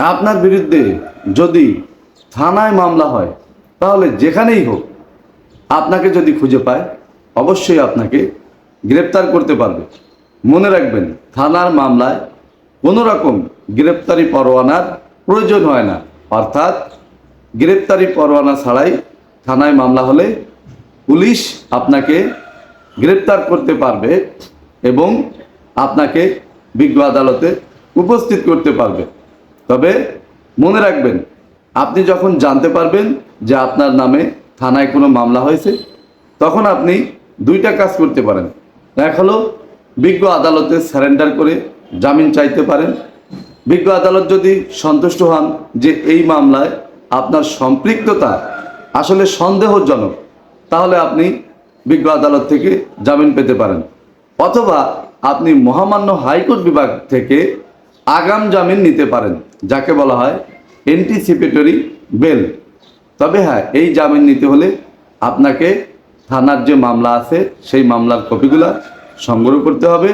আপনার বিরুদ্ধে যদি থানায় মামলা হয়, তাহলে যেখানেই হোক, আপনাকে যদি খুঁজে পায়, অবশ্যই আপনাকে গ্রেপ্তার করতে পারবে। মনে রাখবেন, থানার মামলায় কোনো রকম গ্রেপ্তারি পরোয়ানার প্রয়োজন হয় না। অর্থাৎ গ্রেপ্তারি পরোয়ানা ছাড়াই থানায় মামলা হলে পুলিশ আপনাকে গ্রেপ্তার করতে পারবে এবং আপনাকে বিজ্ঞ আদালতে উপস্থিত করতে পারবে। তবে মনে রাখবেন, আপনি যখন জানতে পারবেন যে আপনার নামে থানায় কোনো মামলা হয়েছে, তখন আপনি দুইটা কাজ করতে পারেন। এক হলো বিজ্ঞ আদালতে স্যারেন্ডার করে জামিন চাইতে পারেন। বিজ্ঞ আদালত যদি সন্তুষ্ট হন যে এই মামলায় আপনার সম্পৃক্ততা আসলে সন্দেহজনক, তাহলে আপনি বিজ্ঞ আদালত থেকে জামিন পেতে পারেন। অথবা আপনি মহামান্য হাইকোর্ট বিভাগ থেকে আগাম জামিন নিতে পারেন, যাকে বলা হয় এন্টিসিপেটরি বেল তবে হ্যাঁ এই জামিন নিতে হলে আপনাকে থানার যে মামলা আছে, সেই মামলার কপিগুলা সংগ্রহ করতে হবে।